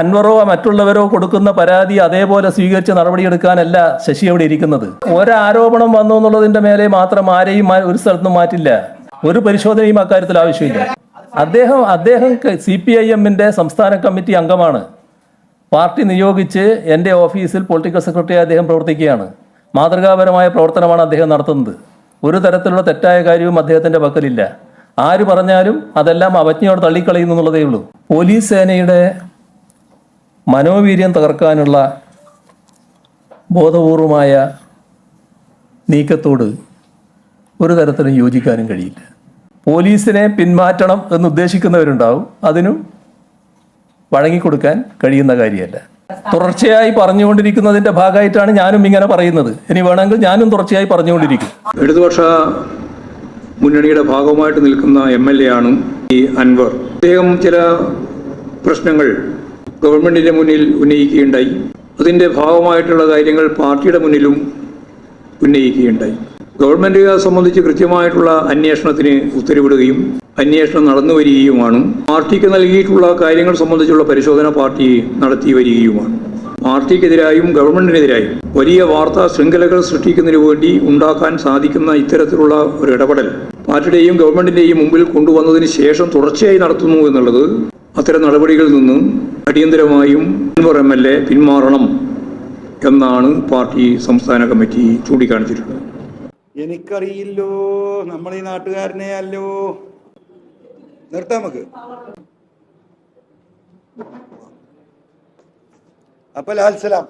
അൻവറോ മറ്റുള്ളവരോ കൊടുക്കുന്ന പരാതി അതേപോലെ സ്വീകരിച്ച് നടപടിയെടുക്കാനല്ല ശശി അവിടെ ഇരിക്കുന്നത്. ഒരാരോപണം വന്നു എന്നുള്ളതിന്റെ മേലെ മാത്രം ആരെയും ഒരു സ്ഥലത്തും മാറ്റില്ല. ഒരു പരിശോധനയും അക്കാര്യത്തിൽ ആവശ്യമില്ല. അദ്ദേഹം അദ്ദേഹം സി പി ഐ എമ്മിന്റെ സംസ്ഥാന കമ്മിറ്റി അംഗമാണ്. പാർട്ടി നിയോഗിച്ച് എന്റെ ഓഫീസിൽ പൊളിറ്റിക്കൽ സെക്രട്ടറി അദ്ദേഹം പ്രവർത്തിക്കുകയാണ്. മാതൃകാപരമായ പ്രവർത്തനമാണ് അദ്ദേഹം നടത്തുന്നത്. ഒരു തരത്തിലുള്ള തെറ്റായ കാര്യവും അദ്ദേഹത്തിന്റെ പക്കലില്ല. ആര് പറഞ്ഞാലും അതെല്ലാം അവജ്ഞയോട് തള്ളിക്കളയുന്നു എന്നുള്ളതേ ഉള്ളൂ. പോലീസ് സേനയുടെ മനോവീര്യം തകർക്കാനുള്ള ബോധപൂർവമായ നീക്കത്തോട് ഒരു തരത്തിലും യോജിക്കാനും കഴിയില്ല. പോലീസിനെ പിന്മാറ്റണം എന്ന് ഉദ്ദേശിക്കുന്നവരുണ്ടാവും. അതിനും വഴങ്ങിക്കൊടുക്കാൻ കഴിയുന്ന കാര്യമല്ല. തുടർച്ചയായി പറഞ്ഞുകൊണ്ടിരിക്കുന്നതിന്റെ ഭാഗമായിട്ടാണ് ഞാനും ഇങ്ങനെ പറയുന്നത്. ഇനി വേണമെങ്കിൽ ഞാനും തുടർച്ചയായി പറഞ്ഞുകൊണ്ടിരിക്കും. ഇടതുപക്ഷ മുന്നണിയുടെ ഭാഗമായിട്ട് നിൽക്കുന്ന എം എൽ എ ആണ് ഈ അൻവർ. അദ്ദേഹം ചില പ്രശ്നങ്ങൾ ഗവൺമെന്റിന്റെ മുന്നിൽ ഉന്നയിക്കുകയുണ്ടായി. അതിന്റെ ഭാഗമായിട്ടുള്ള കാര്യങ്ങൾ പാർട്ടിയുടെ മുന്നിലും ഉന്നയിക്കുകയുണ്ടായി. ഗവൺമെന്റ് അത് സംബന്ധിച്ച് കൃത്യമായിട്ടുള്ള അന്വേഷണത്തിന് ഉത്തരവിടുകയും അന്വേഷണം നടന്നു വരികയുമാണ്. പാർട്ടിക്ക് നൽകിയിട്ടുള്ള കാര്യങ്ങൾ സംബന്ധിച്ചുള്ള പരിശോധന പാർട്ടി നടത്തി വരികയുമാണ്. പാർട്ടിക്കെതിരായും ഗവൺമെന്റിനെതിരായും വലിയ വാർത്താ ശൃംഖലകൾ സൃഷ്ടിക്കുന്നതിന് വേണ്ടി ഉണ്ടാക്കാൻ സാധിക്കുന്ന ഇത്തരത്തിലുള്ള ഒരു ഇടപെടൽ പാർട്ടിയുടെയും ഗവൺമെന്റിന്റെയും മുമ്പിൽ കൊണ്ടുവന്നതിന് ശേഷം തുടർച്ചയായി നടത്തുന്നു എന്നുള്ളത് അത്തരം നടപടികളിൽ നിന്ന് അടിയന്തരമായും അൻവർ എം എൽ എ പിന്മാറണം എന്നാണ് പാർട്ടി സംസ്ഥാന കമ്മിറ്റി ചൂണ്ടിക്കാണിച്ചിട്ടുള്ളത്. എനിക്കറിയില്ലോ നമ്മൾ ഈ നാട്ടുകാരനെ അല്ലോ. നിർത്താം നമുക്ക്. അപ്പൊ ലാൽ സലാം.